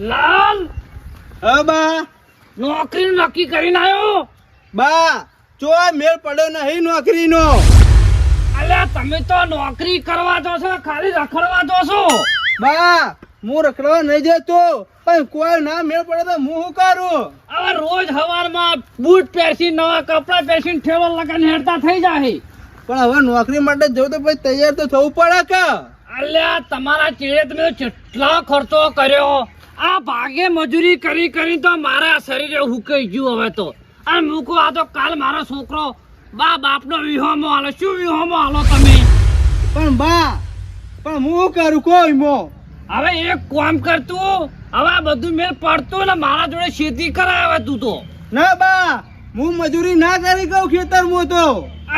લાલ? હા બા. નોકરી નક્કી કરીને આવ્યો બા ચો મેળ પડ્યો નહીં નોકરીનો. અલ્યા તમે તો નોકરી કરવા દો છો ખાલી રખડવા દો છો. બા હું રખડવા નહીં જતો. પણ કોઈ ના મેળ પડે તો હું શું કરું? હવે રોજ સવારમાં બૂટ પહેરસી નવા કપડા પહેરસી ઠેલો લગાને હેરતા થઈ જાય પણ હવે નોકરી માટે જવું તો પછી તૈયાર તો થવું પડે કે? અલ્યા તમારા ચેડે તમે કેટલા ખર્ચો કર્યો? આ ભાગે મજૂરી કરી કરી તો મારા શરીરે હુકાઈ ગયું હવે તો. અને મૂકો આ તો કાલ મારો છોકરો બા બાપનો વિહોમો હાલો. શું વિહોમો હાલો તમે? પણ બા પણ હું કરું? કોઈ મો હવે એક કામ કરતું હવે આ બધું મેં પડતું ને મારા જોડે ખેતી કરાવે તું તો. ના બા હું મજૂરી ના કરી કહું ખેતર મો તો.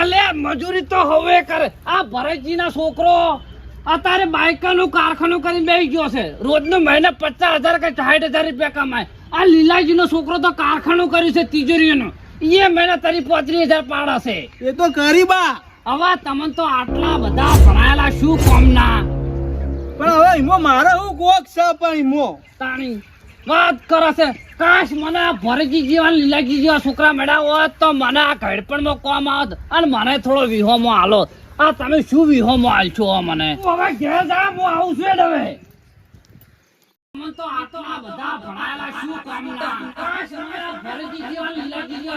અલે મજૂરી તો હવે કરે. આ ભરતજી ના છોકરો અત્યારે બાઈકનું કારખાનું કરીને બેસી ગયો છે. રોજનું મહિને પચાસ હજાર કે સાઠ હજાર રૂપિયા કમાય. આ લીલાજી નો છોકરો તો કારખાનું કર્યું છે તિજોરીઓનું એ મહિને તારી પોત્રીસ હજાર પાડા છે એ તો ગરીબા હવે તમને તો આટલા બધા ભણાયેલા શું કોમના? પણ હવે ઈમો મારે શું કોક છે પણ ઈમો. તાણી વાત કરે છે. કાશ મને આ ભરજી જેવા લીલાજી જેવા છોકરા મેળા હોત તો મને આ ઘડપણમાં કોમ આવત અને મને થોડો વિહોમાં હાલો આ તમે શું વિહોમાં હાલશો છો મને? હવે ઘેર જા હું આવું છું હવે. મને તો આ તો આ બધા ભણાયેલા શું કામના? કાશ જેવા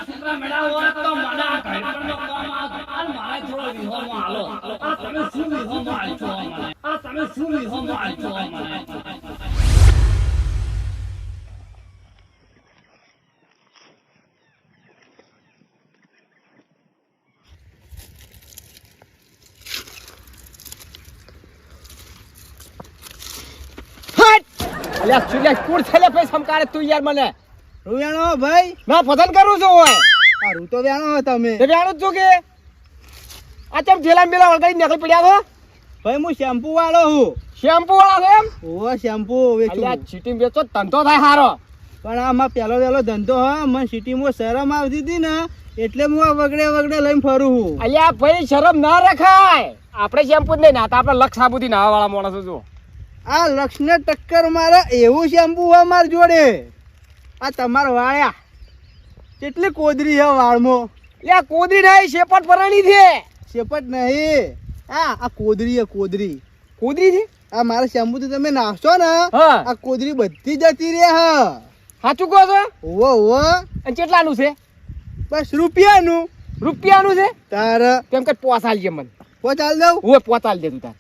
છોકરા તો અને થોડો વિહોમાં હાલો. આ તમે શું વિહોમાં માં આ મને? આ તમે શું વિહોમાં હાલશો આ મને? અલ્યા ચુલ્યા કુર થેલે ભાઈ સમકારે તું યાર મને. રૂયાણો ભાઈ. ના પસંદ કરું છું ઓય. આ રૂ તો વ્યાણો હો તમે. તે જ છું કે? આ ચમ થેલા મેલા વળગાડી નીકળી પડ્યા હો ભાઈ હું શેમ્પુ વાળો હું. શેમ્પુ વાળો એમ? ઓ શેમ્પુ અલ્યા ચીટી વેચો ધંધો થાય હારો. પણ આમાં પેલો પેલો ધંધો હા મને સિટીમાં શરમ આવતી હતી ને એટલે હું આ વગડે વગડે લઈને ફરું છું અલ્યા ભાઈ શરમ ના રખાય. આપણે શેમ્પુ જ નહીં નાતા આપણે લક્ષ સાબુથી નાવા વાળા માણસો છો. આ લક્ષને ટક્કર મારે એવું શેમ્પુ હોય મારી જોડે. આ તમારે વાળ્યા. કેટલી કોદરી છે વાળમાં? લે કોદરી નહીં શેપટ પરાણી છે. શેપટ નહીં. હા આ કોદરી હે કોદરી. કોદરી છે? આ મારા શેમ્પુ થી તમે નાખશો ને આ કોદરી બધી જતી રહે હા. સાચું કહો છો? ઓવો ઓવો અને કેટલાનું છે? બસ રૂપિયાનું. રૂપિયાનું છે? તાર. કેમ કે પોસાલ છે મને. પહોંચાલ દઉં? હું પોતાલ દે તું તાર.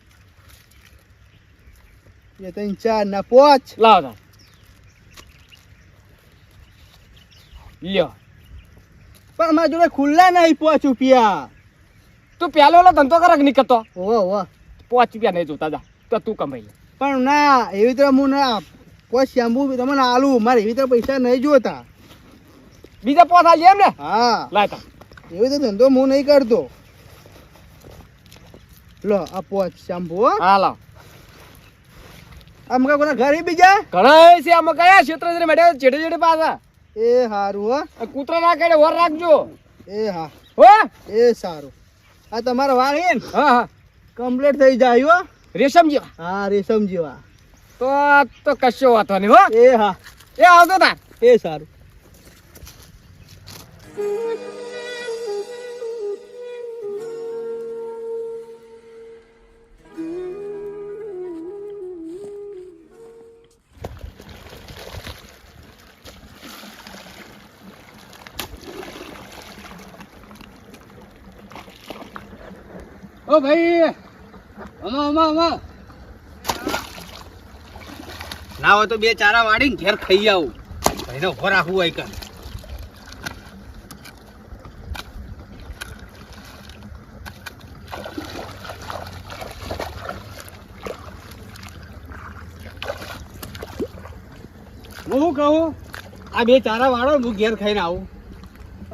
એ ત્રણ ચાર ના પોચ. લાવ તાર. લ્યો. પણ મારા જોડે ખુલ્લા નહીં પોચ રૂપિયા. તું પહેલો ઓલો ધંધો કરે કે નહીં કરતો? ઓવો ઓવો પાંચ રૂપિયા નહીં જોતા જા તો તું કમાઈ લે. પણ ના એવી રીતે હું ના પોચ શેમ્પુ તમને આલું મારે એવી રીતે પૈસા નહીં જોતા. બીજા પોચ આલી એમ ને? હા. લાતા એવી રીતે ધંધો હું નહીં કરતો. લો આ પોચ શેમ્પુ હો. હા લાવ. આમ કા કોના ઘરે બીજા ઘણા છે અમે કયા ક્ષેત્ર છે મેડે ચેડે ચેડે પાછા. એ હારું હો. કૂતરા ના કાઢે વર રાખજો. એ હા. હો? એ સારું. આ તમારો વાળ હે હા હા. કમ્પ્લીટ થઈ જાય હો. રેશમ જેવા. હા રેશમ જેવા. તો તો કશો વાતો નહીં હો. એ હા. એ આવતો તાર. એ સારું. ઓ ભાઈ. અમા અમા અમા ના હોય તો બે ચારા વાળીને ઘેર ખાઈ આવું. ભાઈને ઊભો રાખવું હોય કર હું કહું? આ બે ચારા વાળો હું ઘેર ખાઈને આવું.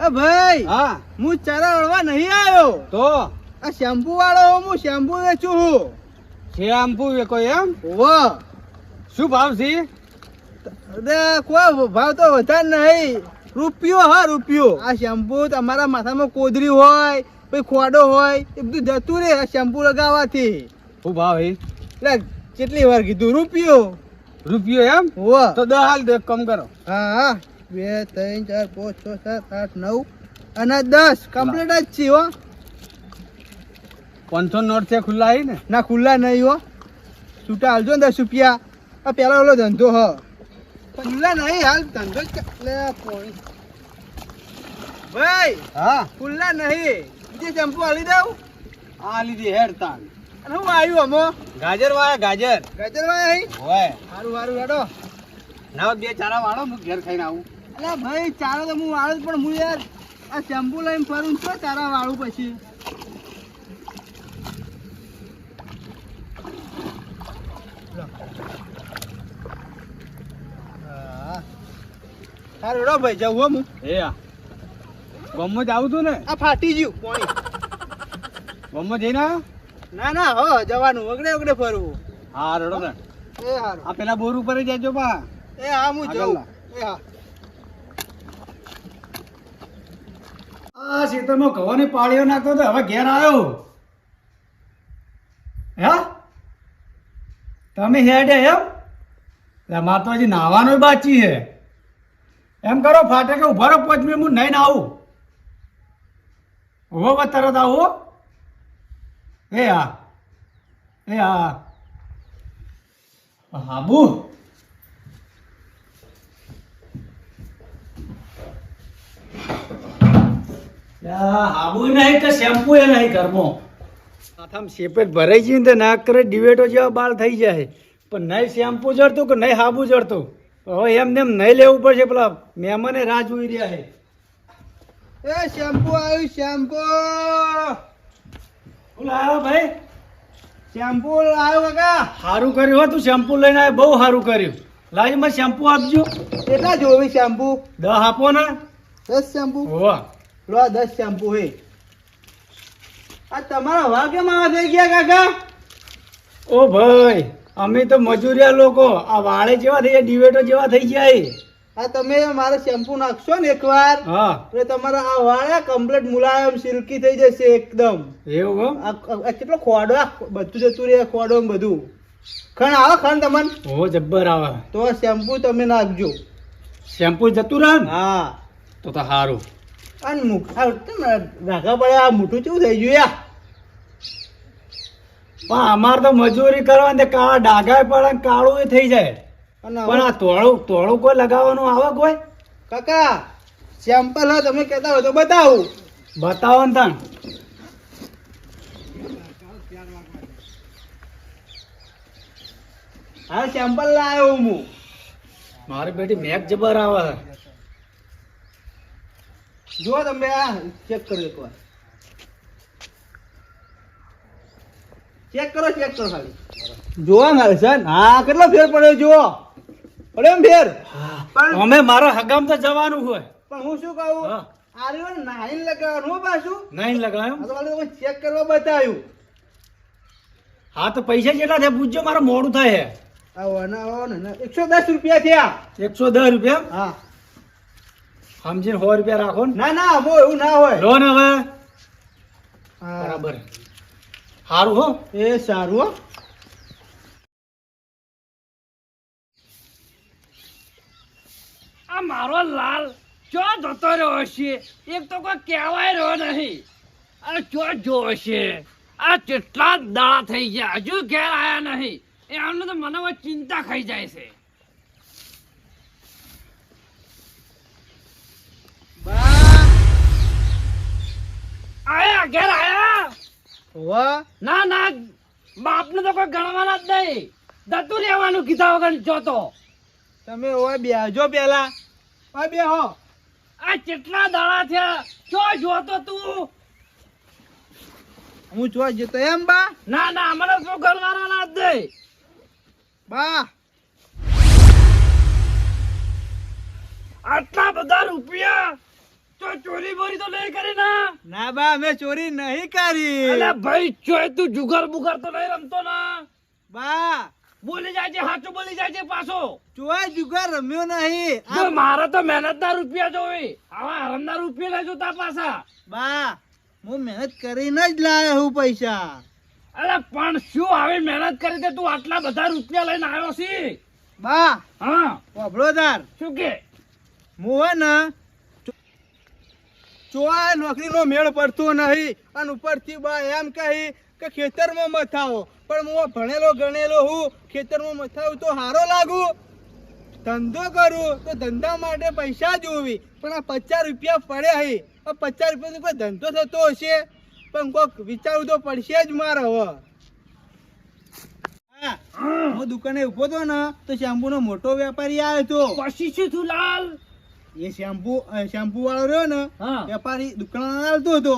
એ ભાઈ હા. હું ચારા વાળવા નહીં આવ્યો. તો? આ શેમ્પુ વાળો હું હું શેમ્પુ વેચું છું. શેમ્પુ વેકો એમ? ઓવો શું ભાવ છે? કોઈ ભાવ તો વધારે નહીં. રૂપિયો હા રૂપિયો. આ શેમ્પુ તમારા માથામાં કોદરી હોય પછી ખોડો હોય એ બધું જતું રે આ શેમ્પુ લગાવવાથી. શું ભાવ છે? એટલે કેટલી વાર કીધું રૂપિયો? રૂપિયો એમ? હોવે. તો દસ હાલ દો કામ કરો. હા હા. બે ત્રણ ચાર પાંચ છ સાત આઠ નવ અને દસ. કમ્પ્લીટ જ છે હો. પાંચસો નોટ છે ખુલ્લા ને? ના ખુલ્લા નહીં હો. છૂટા હાલજો ને દસ રૂપિયા. આ પેલા ઓલો ધંધો હ. ખુલ્લા નહીં હાલ ધંધો. ભાઈ હા. ખુલ્લા નહીં. બીજે ચંપુ હાલી દઉં? આ લીધી હેડ તાન અને હું આવ્યું અમો ગાજર વાળા ગાજર. ગજરભાઈ અહીં હોય. સારું સારું હેડો. ના બે ચારા વાળો હું ઘેર ખાઈને આવું. અલા ભાઈ ચારો તો હું વાળું પણ હું યાર આ શેમ્પુ લઈને ફરું છું ચારા વાળું પછી લો. હા. સારું રો ભાઈ જાવ હું એ આ. ગમમાં જ આવું તું ને. આ ફાટી ગયું પાણી. ગમમાં જઈને આવ્યો ના ના હો જવાનું વગડે વગડે ફરવું. હા રડો ને. એ હારું. આ પેલા બોર ઉપર જ જજો પા એ હા હું જઉં. એ હા. આ ખેતરમાં ઘઉંની પાળીઓ નાખતો તો હવે ઘેર આવ્યો હે. તમે હેડે એમ? મારે તો હજી નાવાનું બાકી છે. એમ કરો ફાટે કે ઊભા રહો, પાંચ મિનિટ હું નહીં આવું બસ તરત આવું. એ હા એ હા હાબુ. હાબુ નહીં કે શેમ્પુ એ નહીં ઘરમાં. માથામાં શેપેટ ભરાઈ જઈને નાક કરે, ડિવેટો જેવા બાળ થઈ જાય. પણ નહીં શેમ્પુ જડતું કે નહીં હાબુ જડતું? હવે એમને એમ નહીં લેવું પડશે પેલા મહેમાને રાહ જોઈ રહ્યા છે. એ શેમ્પુ આવ્યું શેમ્પુ! લાવ્યો ભાઈ. શેમ્પુ લાવ્યો કાકા. સારું કર્યું હો તું શેમ્પુ લઈને આવ્યો બહુ સારું કર્યું. લાવી મને શેમ્પુ આપજો. કેટલા જોવી શેમ્પુ? દસ આપો ને. દસ શેમ્પુ? હોવા. લો દસ શેમ્પુ હે. આ તમારા વાળ કેમ આવા થઈ ગયા કાકા. ઓ ભાઈ. અમે તો મજૂરિયા લોકો. આ વાળે જેવા થઈ જાય ડિવેટો જેવા થઈ જાય. આ તમે મારે શેમ્પુ નાખશો ને એકવાર? હા. એટલે તમારા આ વાળા કમ્પ્લીટ મુલાયમ સિલ્કી થઈ જશે એકદમ. એવું હો? આ કેટલો ખોડો બધું જતું રહે ખોડો બધું. ખણ આવે ખણ તમને. ઓ જબ્બર આવે. તો આ શેમ્પુ તમે નાખજો. શેમ્પુ જતું રહે ને? હા. તો તો સારું અને મુખ રાખા પડે આ મોટું કેવું થઈ ગયું યા? પણ અમારે તો મજૂરી કરવાની ને કાળા ડાઘા પડે કાળું એ થઈ જાય. પણ આ તોળું તોળું કોઈ લગાવવાનું આવે કોઈ કાકા સેમ્પલ હા તમે કહેતા હોય તો બતાવું. બતાવો ને તણ. હા સેમ્પલ લાવ્યો હું. મારી બેટી મેક જબર આવે. જુઓ તમે આ ચેક કરો એકવાર. ચેક કરો ચેક કરો ખાલી. જોવા મારે સર હા કેટલો ફેર પડ્યો જુઓ. પડ્યો ને ફેર? પણ અમે મારા હગામ તો જવાનું હોય. પણ હું શું કહું? આર્યો નાઈન લગાવવાનું હો પાછું. નાઈન લગાવ્યું? તો ખાલી ચેક કરવા બતાવ્યું. હા તો પૈસા કેટલા થયા? પૂછજો મારે મોડું થાય એકસો દસ રૂપિયા થયા. એકસો દસ રૂપિયા હા. સમજીને સો રૂપિયા રાખો ના. ના બહુ એવું ના હોય. લો ને હવે. બરાબર. સારું હો. એ સારું હો. આ મારો લાલ ચો જતો રહ્યો છે એક તો કોઈ કહેવાય રહ્યો નહીં. આ ચો જો છે આ કેટલા દાડા થઈ ગયા. હજુ ઘેર આયા નહીં. એ આમને તો મને ચિંતા ખાઈ જાય છે. આયા ઘેર આયા? ના ના બાપને તો કોઈ ગણવાના જ નહીં. દતું રહેવાનું કીધા વગર જોતો તમે ઓય બેહજો પેલા. ઓય બેહો. આ કેટલા દાડા થયા ચો જોતો તું હું જોવા જતો એમ બા? ના ના અમારે શું ગણવાના જ નહીં. બા. ચોરી બોરી તો નહીં કરી ના. ના બા અમે ચોરી નહીં કરી. અલે ભાઈ ચોય તું જુગાર બુગાર તો નહીં રમતો ના. બા. બોલી જાય છે હાચું બોલી જાય છે પાછો. ચોય જુગાર રમ્યો નહીં. મારે તો મહેનત ના રૂપિયા જોઈ આવા હરમના રૂપિયા લેજો તા પાછા. બા હું મહેનત કરીને જ લાવ્યો હું પૈસા. અરે પણ શું આવી મહેનત કરી તે તું આટલા બધા રૂપિયા લઈને આવ્યો છે? બા હા. ઓબળોદાર શું કે? હું ને ચોય નોકરીનો મેળ પડતો નહીં, અને ઉપરથી બા એમ કહી કે ખેતરમાં મથાવો. પણ હું ભણેલો, ગણેલો હું, ખેતરમાં મથાવું તો હારો લાગુ? ધંધો કરું તો ધંધા માટે પૈસા જોવી પણ આ પચાસ રૂપિયા પડ્યા હે. આ પચાસ રૂપિયાનો કોઈ ધંધો થતો હશે? પણ કોક વિચારવું તો પડશે જ મારે હવે. હું દુકાને ઊભો હતો ને, તો શેમ્પુ નો મોટો વેપારી આવ્યો હતો પછી શું થયું, લાલ? એ શેમ્પુ શેમ્પુ વાળો રહ્યો ને વેપારી દુકાન આવતો હતો.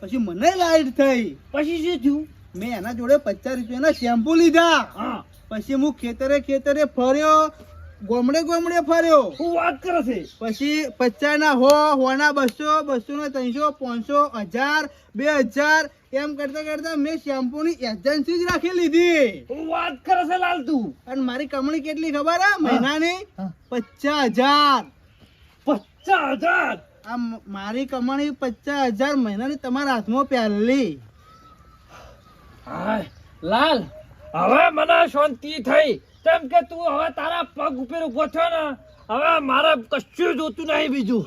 પછી મને લાઈટ થઈ. પછી શું થયું? મેં એના જોડે પચાસ રૂપિયાના શેમ્પુ લીધા. પછી હું ખેતરે ખેતરે ફર્યો ગોમડે ગોમડે ફર્યો. હું વાત કરે છે? પછી પચાસ ના હો હોના બસો બસો ના ત્રણસો પાંચસો હજાર બે હજાર એમ કરતા કરતા મેં શેમ્પૂની એજન્સી જ રાખી લીધી. હું વાત કરે છે લાલ તું અને મારી કમણી કેટલી ખબર હે? મહિનાની. પચાસ હજાર. પચાસ હજાર. આ મારી કમાણી પચાસ હજાર મહિનાની તમારા હાથમાં પહેલી લાલ હવે મને શાંતિ થઈ. કેમ કે તું હવે તારા પગ ઉપર ઊભો થયો ને હવે મારે કશું જોતું નહીં બીજું.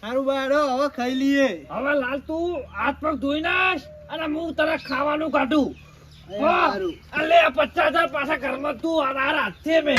સારું બાળો હવે ખાઈ લઈએ. હવે લાલ તું હાથ પગ ધોઈ નાખ અને હું તને ખાવાનું કાઢું. અલે પચાસ હજાર પાછા ઘરમાં તું આ હાથે મેં.